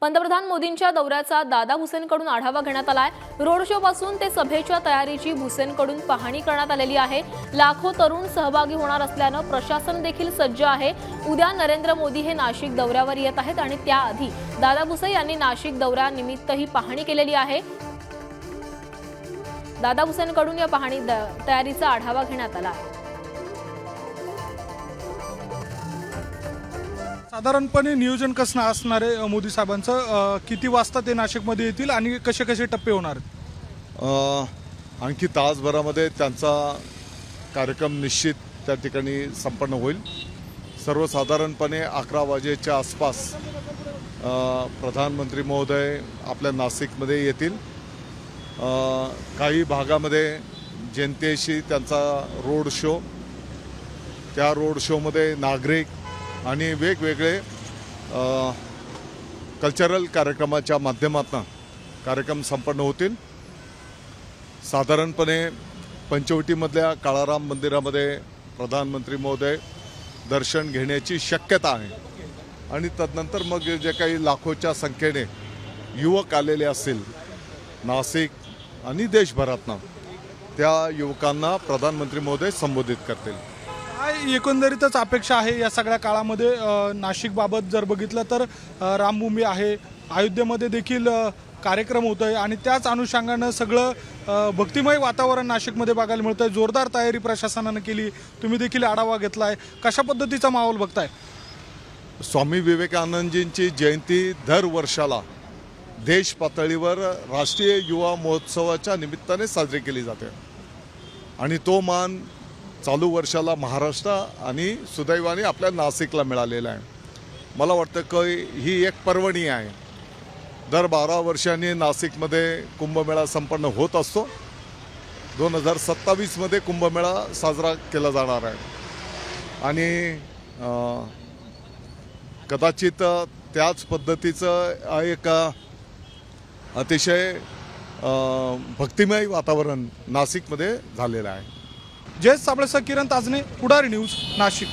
पंतप्रधान मोदींच्या दौऱ्याचा दादा भुसेनकडून आढावा घेण्यात आलाय. रोड शो पासून ते सभेच्या तयारीची भुसेनकडून पाहणी करण्यात आलेली आहे. लाखो तरुण सहभागी होणार असल्यानं प्रशासन देखील सज्ज आहे. उद्या नरेंद्र मोदी हे नाशिक दौऱ्यावर येत आहेत आणि त्याआधी दादा भुसे यांनी नाशिक दौऱ्यानिमित्त ही पाहणी केलेली आहे. दादा भुसेनकडून या पाहणी द- तयारीचा आढावा घेण्यात आला आहे. साधारणपणे नियोजन कसं असणार आहे मोदी साहेबांचं? अ, किती वाजता ते नाशिकमध्ये येतील आणि कसे कसे टप्पे होणार आहेत? अ, आणखी तासभरामध्ये त्यांचा कार्यक्रम निश्चित त्या ठिकाणी संपन्न होईल. सर्वसाधारणपणे अकरा वाजेच्या आसपास अ, प्रधानमंत्री महोदय आपल्या नाशिकमध्ये येतील. अ, काही भागामध्ये जनतेशी त्यांचा रोड शो. त्या रोड शोमध्ये नागरिक आणि वेगवेगळे कल्चरल कार्यक्रमाच्या माध्यमातून कार्यक्रम संपन्न होतील. साधारणपणे पंचवटीमधल्या काळाराम मंदिरामध्ये प्रधानमंत्री महोदय दर्शन घेण्याची शक्यता आहे. आणि तदनंतर मग जे काही लाखोच्या संख्येने युवक आलेले असतील नाशिक आणि देशभरातनं त्या युवकांना प्रधानमंत्री महोदय संबोधित करतील. काय एकंदरीतच अपेक्षा आहे या सगळ्या काळामध्ये? नाशिकबाबत जर बघितलं तर रामभूमी आहे. अयोध्येमध्ये देखील कार्यक्रम होत आहे आणि त्याच अनुषंगानं सगळं भक्तिमय वातावरण नाशिकमध्ये बघायला मिळतं आहे जोरदार तयारी प्रशासनानं केली. तुम्ही देखील आढावा घेतला आहे कशा पद्धतीचा माहोल बघताय? स्वामी विवेकानंदजींची जयंती दर वर्षाला देश पातळीवर राष्ट्रीय युवा महोत्सवाच्या निमित्ताने साजरी केली जाते. आणि तो मान चालू वर्षाला महाराष्ट्र आणि सुदैवाने आपल्या नाशिकला मिळालेला आहे. मला वाटतं की ही एक पर्वणी आहे. दर बारा वर्षांनी नाशिकमध्ये कुंभमेळा संपन्न होत असतो. दोन हजार सत्तावीसमध्ये कुंभमेळा साजरा केला जाणार आहे. आणि कदाचित त्याच पद्धतीचं एक अतिशय भक्तिमय वातावरण नाशिकमध्ये झालेलं आहे. जयेश साबळेसह किरण ताजने पुढारी न्यूज नाशिक.